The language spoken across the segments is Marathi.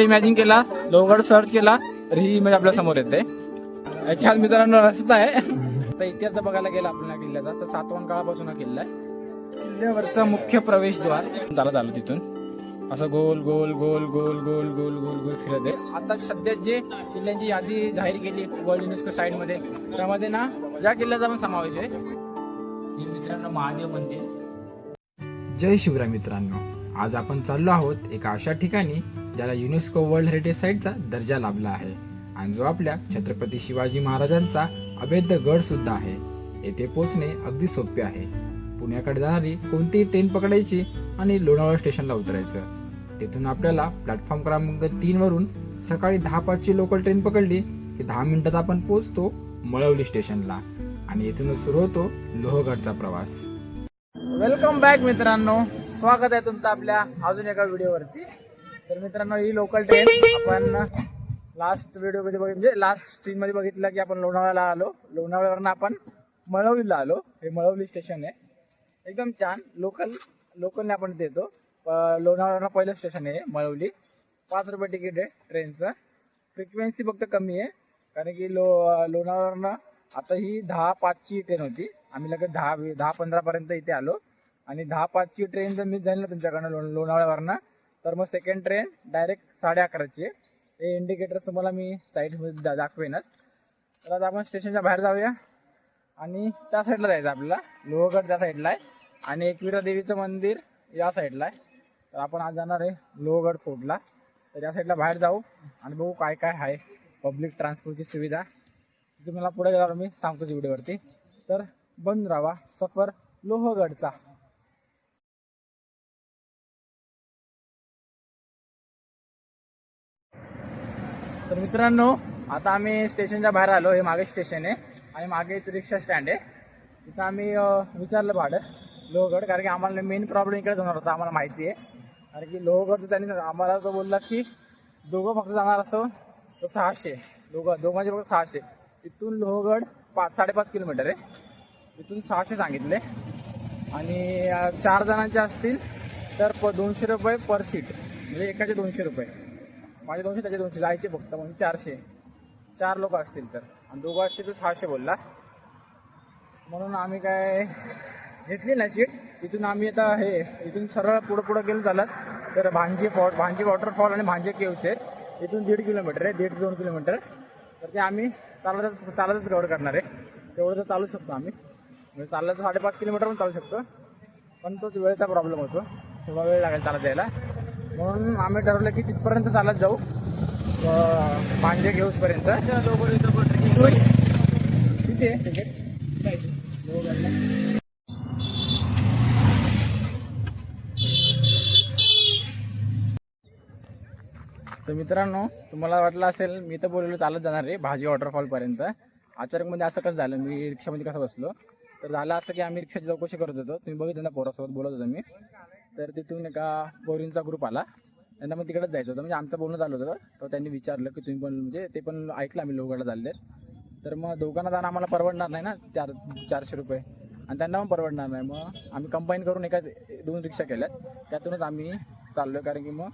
इमॅजिन केला लोहगड सर्च केला तर ही इमेज आपल्यासमोर येते. याच्या आज मित्रांनो रस्ता आहे. तर इतिहास बघायला गेला आपल्या किल्ल्याचा तर सातवान काळापासून हा किल्ला आहे. किल्ल्यावरचा मुख्य प्रवेशद्वार चालत आलो तिथून. असं गोल गोल गोल गोल गोल गोल गोल गोल फिरत आहे. आता सध्या जे किल्ल्यांची यादी जाहीर केली वर्ल्ड युनेस्को साइडमध्ये त्यामध्ये ना या किल्ल्याचा पण समावेश आहे. हे मित्रांनो महादेव मंदिर. जय शिवराय मित्रांनो. आज आपण चाललो आहोत एका अशा ठिकाणी ज्याला युनेस्को वर्ल्ड हेरिटेज साईटचा दर्जा लाभला आहे. आणि जो आपल्या छत्रपती शिवाजी महाराजांचा अभेद्य गड सुद्धा आहे. येथे पोहोचणे अगदी सोपे आहे. पुण्याकडे जाणारी कोणतीही ट्रेन पकडायची आणि लोणावळा स्टेशनला उतरायचं. तेथून आपल्याला प्लॅटफॉर्म क्रमांक तीन वरून सकाळी दहा पाचची लोकल ट्रेन पकडली की दहा मिनिटात आपण पोहोचतो मळवली स्टेशनला. आणि येथूनच सुरू होतो लोहगडचा प्रवास. वेलकम बॅक मित्रांनो. स्वागत आहे तुमचं आपल्या अजून एका व्हिडिओवरती. तर मित्रांनो ही लोकल ट्रेन आपण लास्ट व्हिडिओमध्ये बघितलं म्हणजे लास्ट सीन मध्ये बघितलं की आपण लोणावळ्याला आलो. लोणावळ्यावरनं आपण मळवलीला आलो. हे मळवली स्टेशन आहे. एकदम छान लोकल लोकलने आपण देतो. लोणावळ्याला पहिलं स्टेशन आहे मळवली. पाच रुपये तिकीट आहे ट्रेनचं फ्रिक्वेन्सी फक्त कमी आहे. कारण की लो लोणावळ्यावरनं आता ही दहा पाचची ट्रेन होती. आम्ही लगेच दहा दहा पंधरापर्यंत इथे आलो. आणि दहा पाचची ट्रेन जर मिस झाली ना तुमच्याकडनं लो लोणावळ्यावरनं तर मग सेकंड ट्रेन डायरेक्ट साडे अकराची आहे. हे इंडिकेटर्स तुम्हाला मी साईडमध्ये दा दाखवेनच. तर आता आपण स्टेशनच्या बाहेर जाऊया. आणि त्या साईडला जायचं आपल्याला. लोहगड त्या साईडला आहे. आणि एकविरा देवीचं मंदिर या साईडला आहे. तर आपण आज जाणार आहे लोहगड फोर्टला. तर या साईडला बाहेर जाऊ आणि बघू काय काय आहे. पब्लिक ट्रान्सपोर्टची सुविधा. तुम्हाला पुढे गेल्यावर मी सांगतो व्हिडिओवरती तर बंद राहा. सफर लोहगडचा. तर मित्रांनो आता आम्ही स्टेशनच्या बाहेर आलो. हे मागे स्टेशन आहे आणि मागे एक रिक्षा स्टँड आहे. तिथं आम्ही विचारलं भाडं लोहगड कारण की आम्हाला मेन प्रॉब्लेम इकडेच होणार होता आम्हाला माहिती आहे. कारण की लोहगडचं त्यांनी आम्हाला तो बोलला की दोघं फक्त जाणार असो तर सहाशे. दोघं दोघांचे फक्त सहाशे. तिथून लोहगड पाच साडेपाच किलोमीटर आहे. तिथून सहाशे सांगितले. आणि चार जणांचे असतील तर प दोनशे रुपये पर सीट म्हणजे एकाचे दोनशे रुपये. माझे दोनशे त्याचे दोनशे. जायचे फक्त. म्हणजे चारशे. चार लोक असतील तर. आणि दोघं असतील तर सहाशे बोलला. म्हणून आम्ही काय घेतली ना सीट. इथून आम्ही आता हे इथून सरळ पुढं पुढं गेलो चालत तर भांजे फॉट भांजे वॉटरफॉल आणि भांजे केव्स आहेत इथून दीड किलोमीटर आहे. दीड दोन किलोमीटर तर ते आम्ही चालतच चालतच कवर करणार आहे. तेवढं तर चालू शकतो आम्ही. म्हणजे चाललं तर साडेपाच किलोमीटर पण चालू शकतो. पण तोच वेळेचा प्रॉब्लेम होतो. थोडा वेळ लागेल चालत यायला. म्हणून आम्ही ठरवलं की तिथपर्यंत चालत जाऊ. भांजे घेऊसपर्यंत. किती आहे तिकीट तर मित्रांनो तुम्हाला वाटलं असेल मी तर बोललो चालत जाणार आहे भाजी वॉटरफॉल पर्यंत. अचानकमध्ये असं कसं झालं मी रिक्षामध्ये कसं बसलो? तर झालं असं की आम्ही रिक्षाची चौकशी करत होतो. तुम्ही बघितलं ना पोरासोबत बोलत होतो मी. तर तिथून एका पोरींचा ग्रुप आला. त्यांना मग तिकडेच जायचं होतं. म्हणजे आमचं बोलणं चालू होतं तर त्यांनी विचारलं की तुम्ही पण म्हणजे ते पण ऐकलं आम्ही लोकला चालले तर मग दोघांना जाणं आम्हाला परवडणार नाही ना? चार चारशे रुपये. आणि त्यांना पण परवडणार नाही. मग आम्ही कंबाईन करून एका दोन रिक्षा केल्यात. त्यातूनच आम्ही चाललो कारण की मग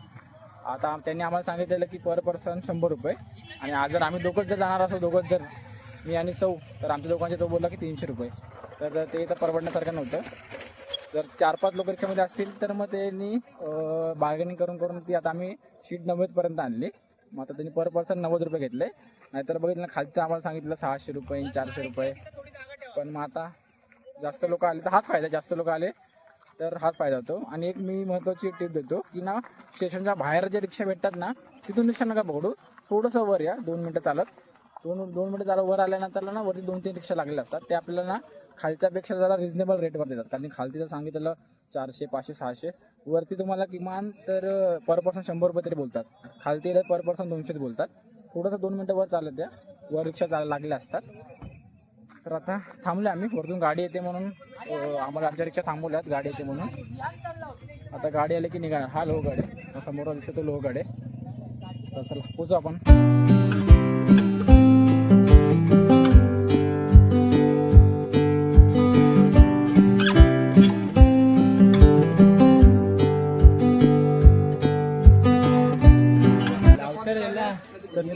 आता त्यांनी आम्हाला सांगितलेलं की पर पर्सन शंभर रुपये. आणि आज जर आम्ही दोघंच जर जाणार असो दोघंच जर मी आणि सौ तर आमच्या दोघांचे तो बोलला की तीनशे रुपये. तर ते तर परवडण्यासारखं नव्हतं. जर चार पाच लोक रिक्षामध्ये असतील तर मग त्यांनी बार्गेनिंग करून करून ती आता आम्ही शीट नव्वदपर्यंत आणली. मग आता त्यांनी पर पर्सन नव्वद रुपये घेतले. नाहीतर बघितलं ना खालचं आम्हाला सांगितलं सहाशे रुपये चारशे रुपये. पण मग आता जास्त लोक आले तर हाच फायदा जास्त लोक आले तर हाच फायदा होतो. आणि एक मी महत्त्वाची टिप देतो की ना स्टेशनच्या बाहेर जे रिक्षा भेटतात ना तिथून रिक्षा नका पकडू. थोडंसं वर या दोन मिनटं चालत. दोन दोन मिनटं चालत वर आल्यानंतर ना वरती दोन तीन रिक्षा लागलेल्या असतात. ते आपल्याला ना खालच्यापेक्षा जरा रिझनेबल रेटवर देतात कारण खालती जर सांगितलं चारशे पाचशे सहाशे वरती तुम्हाला किमान तर पर पर्सन शंभर रुपये तरी बोलतात. खालती पर पर्सन दोनशेच बोलतात. थोडंसं दोन मिनटं वर चालत द्या. वर रिक्षा चाल लागल्या असतात. तर आता थांबले आम्ही. वरतून गाडी येते म्हणून आम्हाला आमच्या रिक्षा थांबवल्यात. गाडी येते म्हणून. आता गाडी आली की निघाणार हा लोहगड आहे. हा समोर दिसतो तो लोहगड आहे. तर चला पोचू आपण.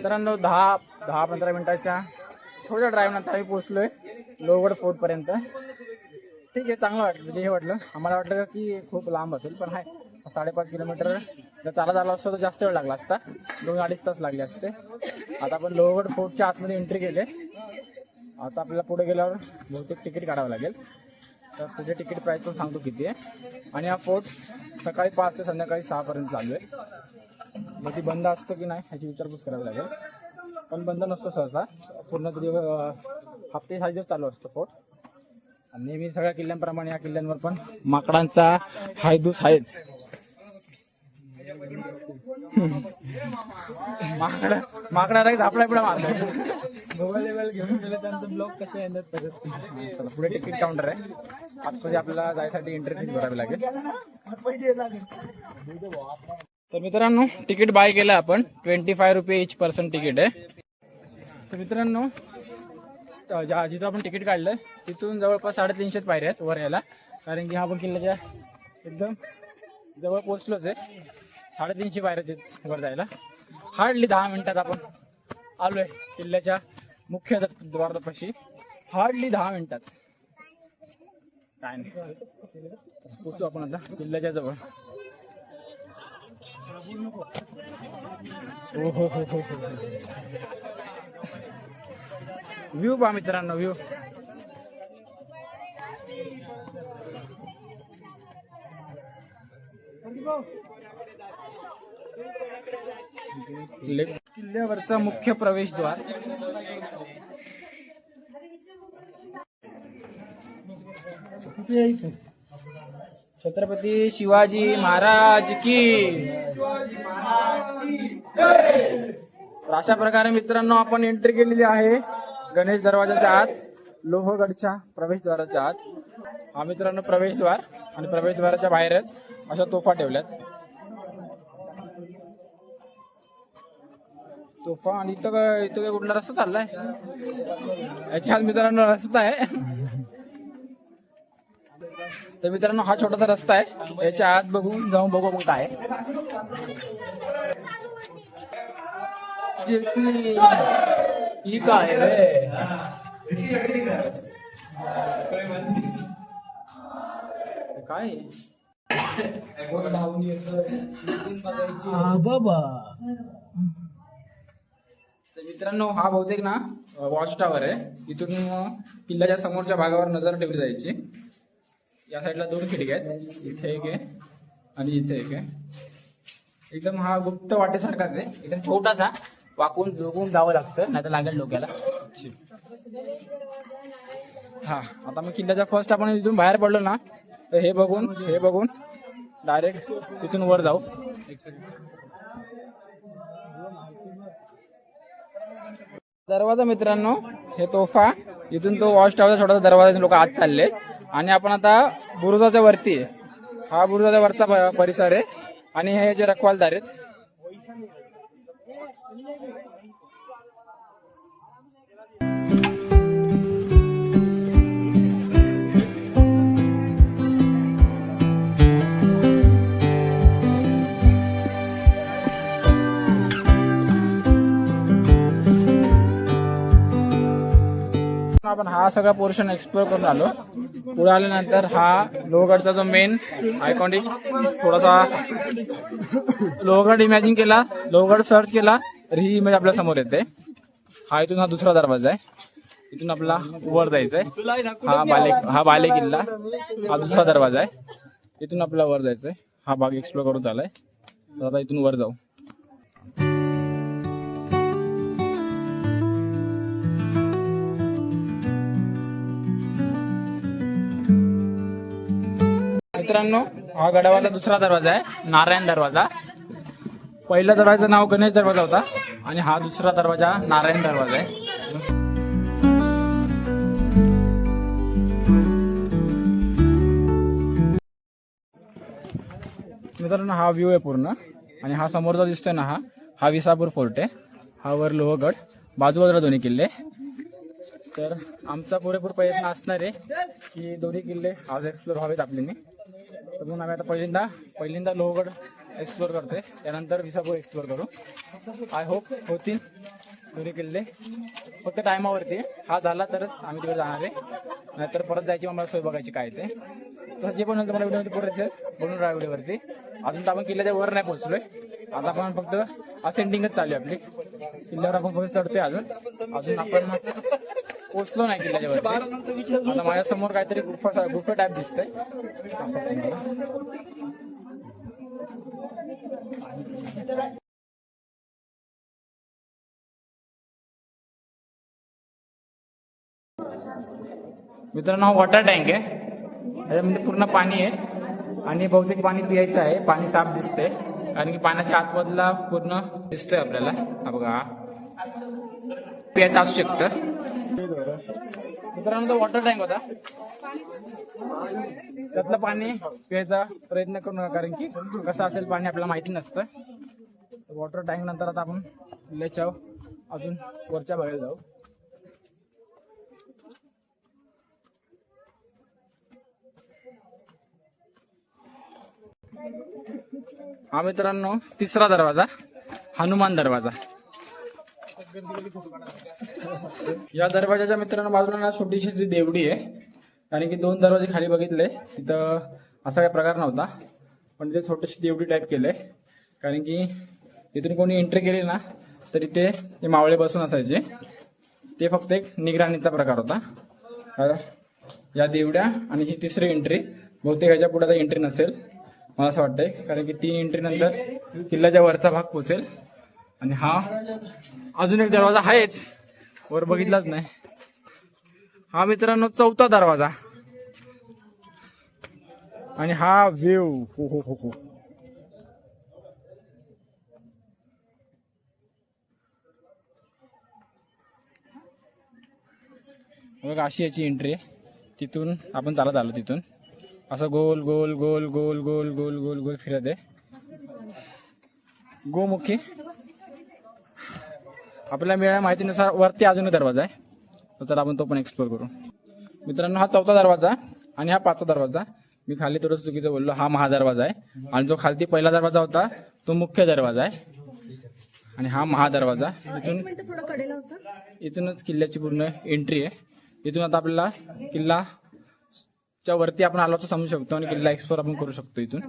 मित्रांनो दहा दहा पंधरा मिनिटाच्या थोड्या ड्राईव्हनंतर आम्ही पोहोचलोय आहे फोर्ट फोर्टपर्यंत ठीक आहे चांगलं वाटलं म्हणजे हे वाटलं. आम्हाला वाटलं की खूप लांब असेल पण आहे साडेपाच किलोमीटर जर चालत आला असतं तर जास्त वेळ लागला असता. दोन अडीच तास लागले असते. आता आपण लोहगड फोर्टच्या आतमध्ये एंट्री केले आता आपल्याला पुढे गेल्यावर बहुतेक तिकीट काढावं लागेल. तर तुझे तिकीट प्राईस पण सांगतो किती आहे. आणि हा फोर्ट सकाळी पाच ते संध्याकाळी सहापर्यंत चालू आहे. मग ती बंद असतो की नाही ह्याची विचारपूस करावी लागेल. पण बंद नसतो सहसा. पूर्ण दिवस हप्ते सहा दिवस चालू असतो फोर्ट आणि नेहमी सगळ्या किल्ल्यांप्रमाणे या किल्ल्यांवर पण माकडांचा हायदूस आहेच. माकडा माकडा राहील आपल्या पुढे मारतो मोबाईल लेवल घेऊन गेले त्यानंतर ब्लॉक कसे येणार परत? पुढे तिकीट काउंटर आहे. आतमध्ये आपल्याला जायसाठी एंट्री फीस भरावी लागेल. तर मित्रांनो तिकीट बाय केलं आपण. ट्वेंटी फाय रुपये इच पर्सन तिकीट आहे. तर मित्रांनो ज्या जिथं आपण तिकीट काढलं तिथून जवळपास साडेतीनशेच पायऱ्या आहेत वर यायला. कारण की हा पण किल्ल्याच्या एकदम जवळ पोचलोच आहे. साडेतीनशे पायऱ्या आहेत वर जायला. हार्डली दहा मिनिटात आपण आलोय किल्ल्याच्या मुख्य द- हार्डली दहा मिनिटात. काय नाही. पोचू आपण आता किल्ल्याच्या जवळ. हो हो हो हो, हो. व्ह्यू पहा मित्रांनो व्ह्यू किल्ल्यावरचा मुख्य प्रवेशद्वार. छत्रपती शिवाजी महाराज की तर अशा प्रकारे मित्रांनो आपण एंट्री केलेली आहे गणेश दरवाजाच्या आत लोहगडच्या प्रवेशद्वाराच्या आत. हा मित्रांनो प्रवेशद्वार आणि प्रवेशद्वाराच्या बाहेरच अशा तोफा ठेवल्यात. तोफा आणि इथं काय इथं काय कुठला रस्ता चाललाय? याच्या आत मित्रांनो रस्ता आहे. तर मित्रांनो हा छोटासा रस्ता आहे. याच्या आत बघून जाऊन बघू मग काय आहे. ही काय रे काय बाबा तर मित्रांनो हा बहुतेक ना वॉच टावर आहे. इथून किल्ल्याच्या समोरच्या भागावर नजर ठेवली जायची. या साईडला दोन खिडक्या आहेत. इथे एक आहे आणि इथे एक आहे. एकदम हा गुप्त वाटेसारखाच आहे. एकदम छोटासा. वाकून जोगून जावं लागतं नाही तर लागेल डोक्याला. हा आता मी किल्ल्याच्या फर्स्ट आपण इथून बाहेर पडलो ना तर हे बघून हे बघून डायरेक्ट तिथून वर जाऊ. दरवाजा मित्रांनो हे तोफा इथून तो वॉच टावरचा छोटासा दरवाजा लोक आत चालले. आणि आपण आता बुरुजाच्या वरती आहे. हा बुरुजाच्या वरचा प- परिसर आहे. आणि हे जे रखवालदार आहेत आपण हा सगळा पोर्शन एक्सप्लोर करून आलो. पुढे आल्यानंतर हा लोहगडचा जो मेन आयकॉनिक थोडासा लोहगड इमॅजिन केला लोहगड सर्च केला. तर ही इमेज आपल्यासमोर येते. हा इथून हा दुसरा दरवाजा आहे. इथून आपला वर जायचंय. हा बाले हा बाले किल्ला. हा दुसरा दरवाजा आहे. इथून आपला वर जायचंय. हा भाग एक्सप्लोर करून चालाय तर आता इथून वर जाऊ. मित्रांनो हा गडावाचा दुसरा दरवाजा आहे. नारायण दरवाजा. पहिल्या दरवाजाचं नाव गणेश दरवाजा होता आणि हा दुसरा दरवाजा नारायण दरवाजा आहे. मित्रांनो हा व्ह्यू आहे पूर्ण आणि हा समोरचा दिसतोय ना हा? हा विसापूर फोर्ट आहे. हा वर लोहगड बाजूबाजूला दोन्ही किल्ले. तर आमचा पुरेपूर प्रयत्न असणार आहे की दोन्ही किल्ले आज एक्सप्लोर व्हावेत आपल्याने. तर म्हणून आम्ही आता पहिल्यांदा पहिल्यांदा लोहगड एक्सप्लोर करतोय. त्यानंतर विसापूर एक्सप्लोर करू. आय होप होतील. दोन्ही किल्ले. फक्त टायमावरती हा झाला तरच आम्ही तिकडे जाणार आहे. नाहीतर परत जायची आम्हाला सोय बघायची काय ते. तर जे पण तुम्हाला व्हिडिओ परत बनून राहा व्हिडिओवरती अजून तर आपण किल्ल्याच्या वर नाही पोहोचलोय. आता आपण फक्त असेंडिंगच चालू आहे आपली. किल्ल्यावर आपण फक्त चढतोय अजून. अजून आपण पोचलो नाही किल्ल्याच्या वरती. आता माझ्यासमोर काहीतरी गुफा गुफा टाईप दिसतंय. दाखवतो मित्रांनो हा वॉटर टँक आहे. त्याच्यामध्ये पूर्ण पाणी आहे आणि बहुतेक पाणी पियायचं आहे. पाणी साफ दिसतंय. कारण की पाण्याच्या आतमधला पूर्ण दिसतोय आपल्याला. बघा. पियायचं असू शकतं. मित्रांनो तो वॉटर टँक होता. त्यातलं पाणी प्यायचा प्रयत्न करू नका कारण की कसं असेल पाणी आपल्याला माहिती नसतं. वॉटर टँक नंतर आता आपण लेचाव अजून वरच्या बाहेर जाऊ. हा मित्रांनो तिसरा दरवाजा हनुमान दरवाजा. या दरवाजाच्या मित्रांनो बाजूला ना छोटीशी ती देवडी आहे कारण की दोन दरवाजे खाली बघितले तिथं असा काही प्रकार नव्हता पण तिथे छोटीशी देवडी टाईप केले कारण की इथून कोणी एंट्री केली ना तर इथे ते मावळे बसून असायचे. ते फक्त एक निगराणीचा प्रकार होता. या देवड्या आणि ही तिसरी एंट्री बहुतेक ह्याच्या पुढे एंट्री नसेल मला असं वाटतंय कारण की तीन एंट्री नंतर किल्ल्याच्या वरचा भाग पोचेल. आणि हा अजून एक दरवाजा आहेच. वर बघितलाच नाही. हा मित्रांनो चौथा दरवाजा. आणि हा व्ह्यू. हो हो हो हो. बघा अशी याची एंट्री आहे. तिथून आपण चालत आलो तिथून. असं गोल गोल गोल गोल गोल गोल गोल गोल फिरत आहे. गोमुखी. आपल्याला मिळाल्या माहितीनुसार वरती अजून दरवाजा आहे. तर चला आपण तो पण एक्सप्लोर करू. मित्रांनो हा चौथा दरवाजा आणि हा पाचवा दरवाजा. मी खाली थोडं चुकीचं बोललो हा महादरवाजा आहे. आणि जो खालती पहिला दरवाजा होता तो मुख्य दरवाजा आहे. आणि हा महादरवाजा. इथून मिनिट थोडं कडेला होतं. इथूनच किल्ल्याची पूर्ण एंट्री आहे. इथून आता आपल्याला किल्ला च्या वरती आपण आलो असं समजू शकतो आणि किल्ला एक्सप्लोर आपण करू शकतो इथून.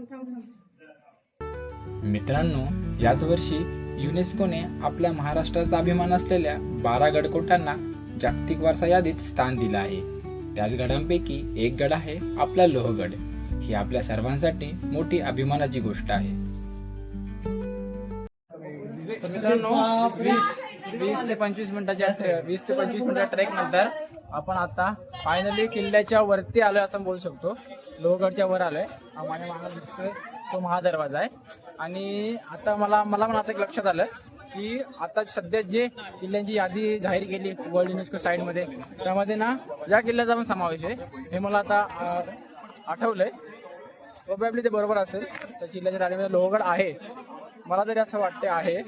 मित्रांनो याच वर्षी युनेस्कोने आपल्या महाराष्ट्राचा अभिमान असलेल्या बारा गडकोटांना जागतिक वारसा यादीत स्थान दिलं आहे. त्याच गडांपैकी एक गड आहे आपला लोहगड. ही आपल्या सर्वांसाठी मोठी अभिमानाची गोष्ट आहे. मित्रांनो वीस वीस ते पंचवीस मिनिटाच्या वीस ते पंचवीस मिनिटाच्या ट्रेक नंतर आपण आता फायनली किल्ल्याच्या वरती आलोय असं बोलू शकतो. लोहगडच्या वर आलोय. माझ्या मागे तो महादरवाजा आहे. आणि आता मला मला पण आता एक लक्षात आलं की आता सध्या जे किल्ल्यांची यादी जाहीर केली वर्ल्ड युनेस्को साईडमध्ये त्यामध्ये ना या किल्ल्याचा पण समावेश आहे. हे मला आता आठवलंय. प्रोबॅबली ते बरोबर असेल. तर किल्ल्याच्या राजामध्ये लोहगड आहे. मला तरी असं वाटते आहे.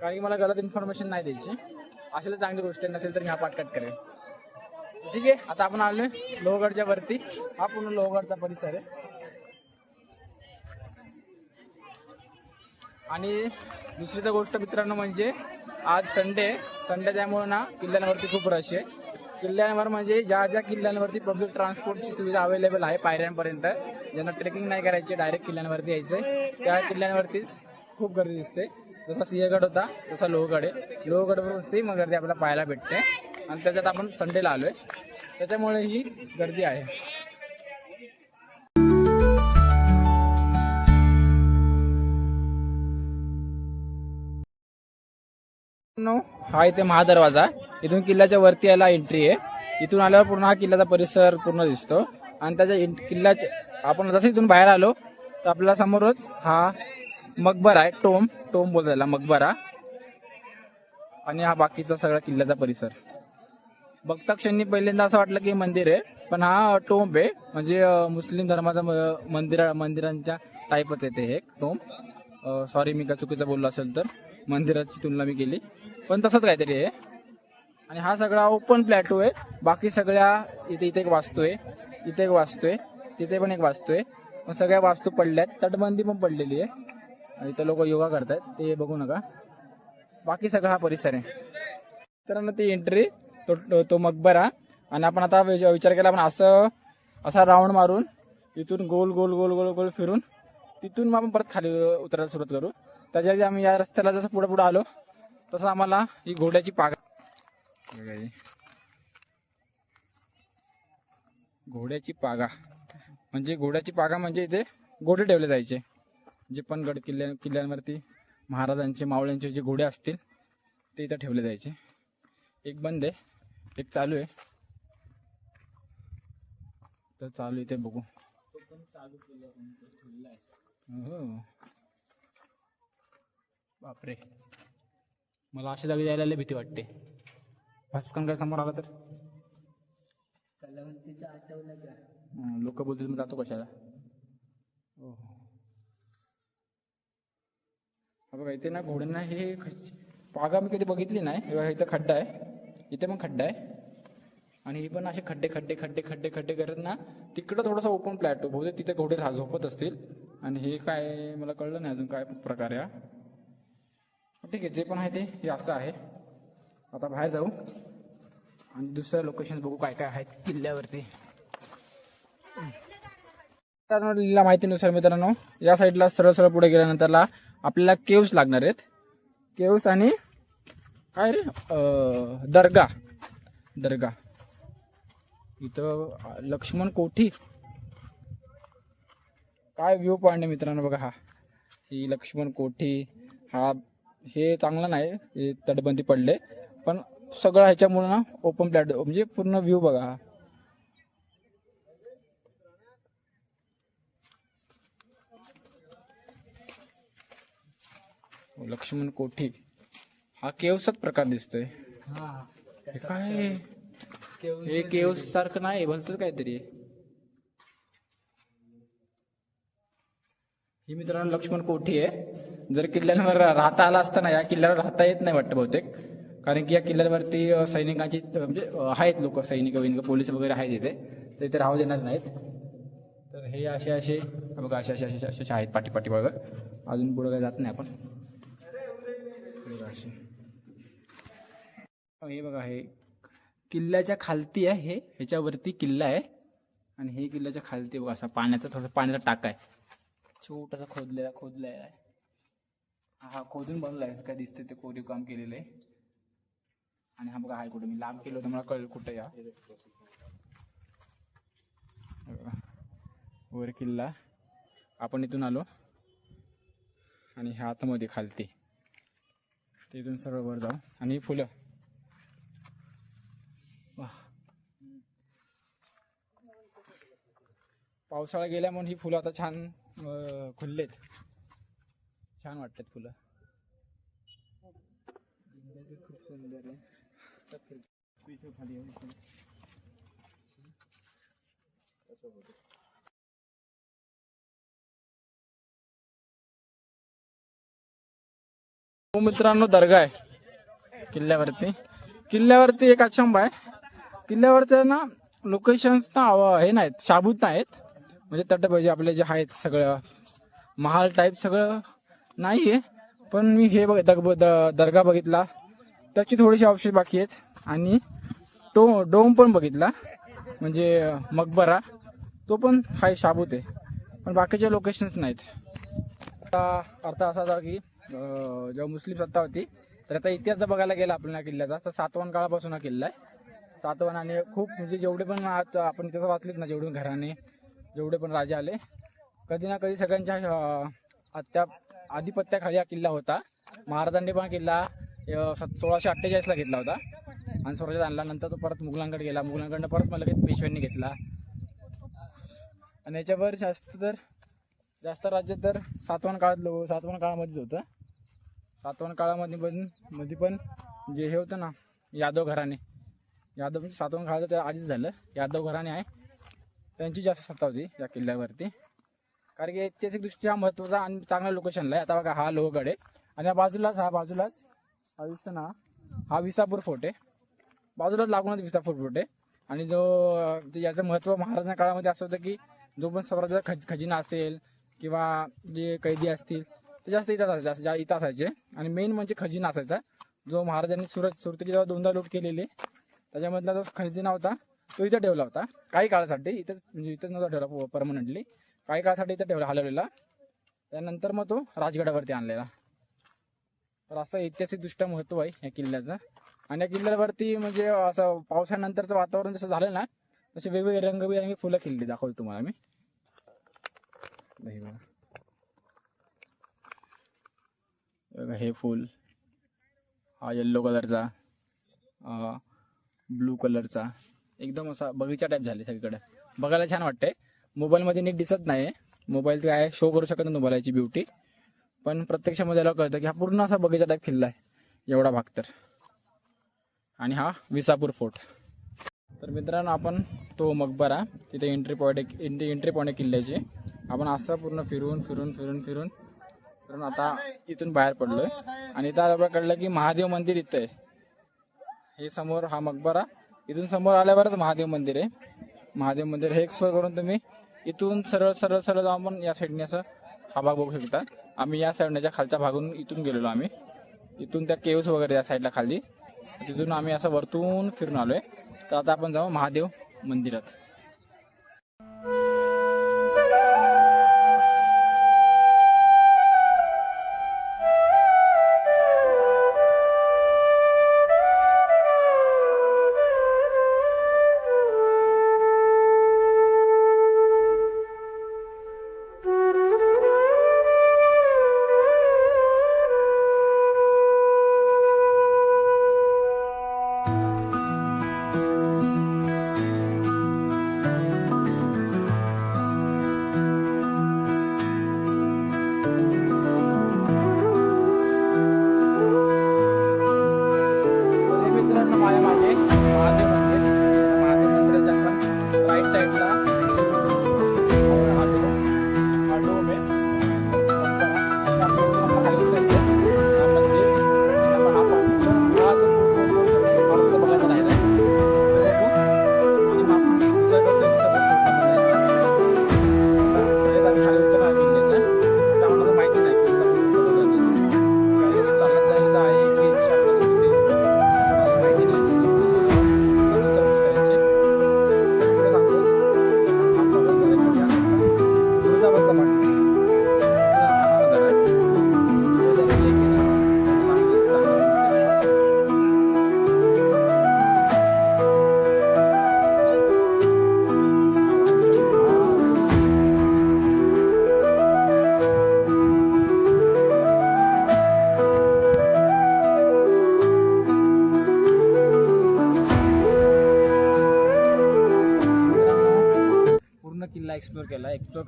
कारण की मला गलत इन्फॉर्मेशन नाही द्यायची. असेल तर चांगली गोष्ट नसेल तर मी हा पाठकट करेन. ठीक आहे आता आपण आलो लोहगडच्या वरती. हा पूर्ण लोहगडचा परिसर आहे. आणि दुसरी तर गोष्ट मित्रांनो म्हणजे आज संडे संडे त्यामुळे ना किल्ल्यांवरती खूप रश आहे. किल्ल्यांवर म्हणजे ज्या ज्या किल्ल्यांवरती पब्लिक ट्रान्सपोर्टची सुविधा अवेलेबल आहे पायऱ्यांपर्यंत ज्यांना ट्रेकिंग नाही करायची डायरेक्ट किल्ल्यांवरती यायचंय त्या किल्ल्यांवरतीच खूप गर्दी दिसते. जसा सिंहगड होता तसा लोहगड आहे. लोहगडवरती मग गर्दी आपल्याला पाहायला भेटते. आणि त्याच्यात आपण संडेला आलो आहे त्याच्यामुळे ही गर्दी आहे. नो, हा इथे महादरवाजा इथून किल्ल्याच्या वरती यायला एंट्री आहे. इथून आल्यावर पूर्ण हा किल्ल्याचा परिसर पूर्ण दिसतो. आणि त्याच्या किल्ल्याच्या आपण जसं इथून बाहेर आलो तर आपल्या समोरच हा मकबरा आहे. टोम टोम बोलायला मकबरा. आणि हा बाकीचा सगळा किल्ल्याचा परिसर. बघता क्षणी पहिल्यांदा असं वाटलं की मंदिर आहे पण हा टोंब आहे. म्हणजे मुस्लिम धर्माचा मंदिरा मंदिर मंदिरांच्या टाईपच येते हे टोंब सॉरी मी का चुकीचं बोललो असेल तर मंदिराची तुलना मी केली. पण तसंच काहीतरी आहे. आणि हा सगळा ओपन प्लॅटो आहे. बाकी सगळ्या इथे इथे एक वाचतोय आहे. इथे एक वाचतोय आहे. तिथे पण एक वाचतोय आहे. सगळ्या वास्तू पडल्यात. तटबंदी पण पडलेली आहे. आणि इथं लोक योगा करतायत. ते बघू नका. बाकी सगळा हा परिसर आहे. तर ती एंट्री तो तो- मकबरा. आणि आपण आता विचार केला आपण असं असा राऊंड मारून इथून गोल गोल गोल गोल गोल फिरून तिथून मग आपण परत खाली उतरायला सुरुवात करू. त्याच्या आधी आम्ही या रस्त्याला जसं पुढे पुढे आलो तसं आम्हाला ही घोड्याची पागा घोड्याची पागा. म्हणजे घोड्याची पागा म्हणजे इथे घोडे ठेवले जायचे. जे पण गड किल्ल्या किल्ल्यांवरती महाराजांचे मावळ्यांचे जे घोडे असतील ते इथं ठेवले जायचे. एक बंद आहे. एक चालू आहे. तर चालू आहे ते बघू. हो. बापरे. मला अशा जागी जायला लय भीती वाटते. भास्कन काय समोर आला तर? लोक बोलतील मग जातो कशाला? हो हा. बघा इथे ना घोड्यांना हे पागा मी कधी बघितली नाही. हे बघा इथं खड्डा आहे. इथे पण खड्डा आहे. आणि हे पण असे खड्डे खड्डे खड्डे खड्डे खड्डे करत ना तिकडं थोडासा ओपन प्लॅटो बहुतेक तिथे घोडे झोपत असतील. आणि हे काय मला कळलं नाही अजून काय प्रकार आहे हा. ठीक आहे जे पण आहे ते हे असं आहे. आता बाहेर जाऊ. आणि दुसऱ्या लोकेशन बघू काय काय आहेत किल्ल्यावरती. मित्रांनो लिहिला माहितीनुसार मित्रांनो या साईडला सरळ सरळ पुढे गेल्यानंतरला आपल्याला केव्स लागणार आहेत. केव्स आणि काय रे? दर्गा. दर्गा. इथं लक्ष्मण कोठी. काय व्ह्यू पॉईंट आहे मित्रांनो बघा हा. ही लक्ष्मण कोठी हा हे चांगलं नाही हे तटबंदी पडले. पण सगळं ह्याच्यामुळे ना ओपन प्लॅट म्हणजे पूर्ण व्ह्यू बघा. हा लक्ष्मण कोठी. हा केवसाच प्रकार दिसतोय. हे काय? हे केव्स सारखं नाही भलतच काहीतरी. ही मित्रांनो लक्ष्मण कोठी आहे. जर किल्ल्यांवर राहता आला असताना या किल्ल्यावर राहता येत नाही वाटतं बहुतेक. कारण की या किल्ल्यावरती सैनिकांची म्हणजे आहेत लोक सैनिक वैनिक पोलीस वगैरे आहेत इथे. तर इथे राहू देणार नाहीत. तर हे असे असे बघा असे असे असे असे आहेत पाठी पाठी बघा अजून पुढे काय जात नाही आपण. हे बघा हे बघा हे किल्ल्याच्या खालती आहे हे. ह्याच्यावरती किल्ला आहे. आणि हे किल्ल्याच्या खालती बघा असा पाण्याचा थोडासा पाण्याचा टाका आहे. छोटासा खोदलेला खोदलेला आहे हा खोदून बनवला आहे काय दिसतंय ते कोरीव काम केलेलं आहे. आणि हा बघा आहे कुठे मी लांब केलं होतं मला कळलं कुठं या? वर किल्ला. आपण इथून आलो. आणि ह्या आतमध्ये खालती. तिथून सरळ वर जाऊ. आणि फुलं. पावसाळा गेल्या म्हणून ही फुलं आता छान अं, खुललेत. छान वाटतात फुलं. खूप सुंदर आहे. हो मित्रांनो दर्गा आहे किल्ल्यावरती. किल्ल्यावरती एक आश्रम आहे. किल्ल्यावरचं ना लोकेशन्स ना अव- हे नाहीत शाबूत नाहीत. म्हणजे तट पाहिजे आपले जे आहेत सगळं महाल टाईप सगळं नाही आहे पण मी हे बघ दग द- दर्गा बघितला. त्याची थोडीशी अवशेष बाकी आहेत. आणि टो डोम पण बघितला. म्हणजे मकबरा. तो पण हाय शाबूत आहे. पण बाकीचे लोकेशन्स नाहीत. आता अर्थ असा होता की जेव्हा मुस्लिम सत्ता होती तर आता इतिहास जर बघायला गेला आपल्या किल्ल्याचा. तर सातवान काळापासून हा किल्ला आहे. सातवन आणि खूप म्हणजे जेवढे पण आपण इतिहास वाचलेत ना जेवढे घराने जेवढे पण राजे आले. कधी ना कधी सगळ्यांच्या अं, आत्या आधिपत्याखाली हा किल्ला होता. महाराजांनी पण किल्ला सोळाशे अठ्ठेचाळीसला घेतला होता. आणि स्वराज्यात आणल्यानंतर तो परत मुघलांकडे गेला. मुघलांकडनं परत मला लगेच पेशव्यांनी घेतला. आणि याच्यावर जास्त तर जास्त राज्य तर सातवण काळात लो सातवण काळामध्येच होतं. सातवण काळामध्ये पण मध्ये पण जे हे होतं ना यादव घराणे. यादव म्हणजे सातवण काळाचं तर आधीच झालं. यादव घराणे आहे. त्यांची जास्त सत्ता होती या किल्ल्यावरती. कारण की ऐतिहासिकदृष्ट्या महत्त्वाचा आणि चांगला लोकेशनला आहे. आता बघा हा लोहगड आहे. आणि या बाजूलाच हा बाजूलाच हा दिसतो ना हा विसापूर फोर्ट आहे. बाजूलाच लागूनच विसापूर फोर्ट आहे. आणि जो याचं महत्त्व महाराजांच्या काळामध्ये असं होतं की जो पण स्वराज्याचा खज खजिना असेल किंवा जे कैदी असतील ते जास्त इथं असायचे जास्त इथं असायचे. आणि मेन म्हणजे खजिना असायचा जो महाराजांनी सुरत सुरतेची जेव्हा दोनदा लूट केलेली त्याच्यामधला जो खजिना होता तो इथं ठेवला होता. काही काळासाठी इथंच म्हणजे इथंच नव्हता ठेवला परमनंटली काही काळासाठी इथं ठेवला हलवलेला. त्यानंतर मग तो राजगडावरती आणलेला. तर असं ऐतिहासिकदृष्ट्या महत्त्व आहे या किल्ल्याचं. आणि या किल्ल्यावरती म्हणजे असं पावसानंतरचं वातावरण जसं झालं ना तसे वेगवेगळे रंगबिरंगी फुलं खिल्ली दाखवतो तुम्हाला मी. हे बघा. हे फुल. हा येल्लो कलरचा ब्लू कलरचा एकदम असा बगीचा टाईप झाले सगळीकडे. बघायला छान वाटते मोबाईलमध्ये नीट दिसत नाही मोबाईल काय शो करू शकत नाही मोबाईलची ब्युटी पण प्रत्यक्षामध्ये याला कळतं की हा पूर्ण असा बगीचा टाईप किल्ला आहे. एवढा भाग तर. आणि हा विसापूर फोर्ट तर मित्रांनो आपण तो मकबरा तिथे entry point entry entry point आहे किल्ल्याची. आपण असं पूर्ण फिरून फिरून फिरून फिरून फिरून आता इथून बाहेर पडलोय. आणि इथं आपल्याला कळलं की महादेव मंदिर इथं आहे. हे समोर हा मकबरा इथून समोर आल्यावरच महादेव मंदिर आहे. महादेव मंदिर हे एक्सप्लोर करून तुम्ही इथून सरळ सरळ सरळ जाऊन पण या साईडने असं हा भाग बघू शकता. आम्ही या साईडच्या खालच्या भागून इथून गेलेलो आम्ही इथून त्या केव्स वगैरे या साईडला खाली. तिथून आम्ही असं वरतून फिरून आलो आहे तर आता आपण जाऊ महादेव मंदिरात.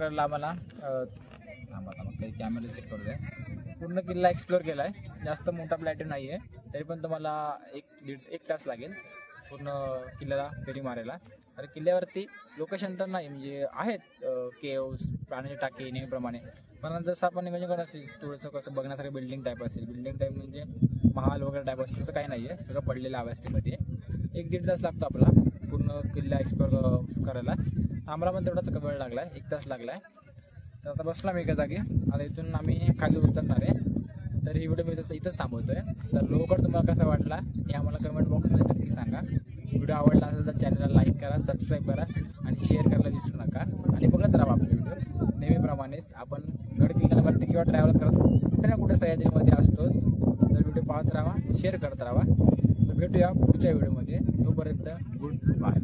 केला आम्हाला थांबा थांबा काही कॅमेरा सेट करू द्या. पूर्ण किल्ला एक्सप्लोर केला आहे जास्त मोठा फ्लॅट नाही आहे तरी पण तुम्हाला एक दीड एक तास लागेल पूर्ण किल्ल्याला फेरी मारायला. अरे किल्ल्यावरती लोकेशन तर नाही म्हणजे आहेत केव्स प्राण्याचे टाके नेहमीप्रमाणे. पण जसं आपण इमेजिन करत असेल थोडंसं कसं बघण्यासारखं बिल्डिंग टाईप असेल. बिल्डिंग टाईप म्हणजे महाल वगैरे टाईप असेल तसं काही नाही आहे सगळं पडलेलं अवस्थेमध्ये एक दीड तास लागतो आपला पूर्ण किल्ला एक्सप्लोर करायला. आम्हाला पण तेवढाच वेळ लागला आहे एक तास लागला आहे तर आता बसला मी एका जागी. आता इथून आम्ही खाली उतरणार आहे. तर ही व्हिडिओ मी इथंच थांबवतो आहे तर लोकर तुम्हाला कसा वाटला हे आम्हाला कमेंट बॉक्समध्ये नक्की सांगा. व्हिडिओ आवडला असेल तर चॅनलला लाईक करा सबस्क्राईब करा आणि शेअर करायला विसरू नका. आणि बघत राहा आपले व्हिडिओ नेहमीप्रमाणेच आपण गड किल्ल्यावरती किंवा ट्रॅव्हल करत कुठे ना कुठे सह्याद्रीमध्ये असतोच. तर व्हिडिओ पाहत राहा शेअर करत राहा. तर भेटूया पुढच्या व्हिडिओमध्ये तोपर्यंत गुड बाय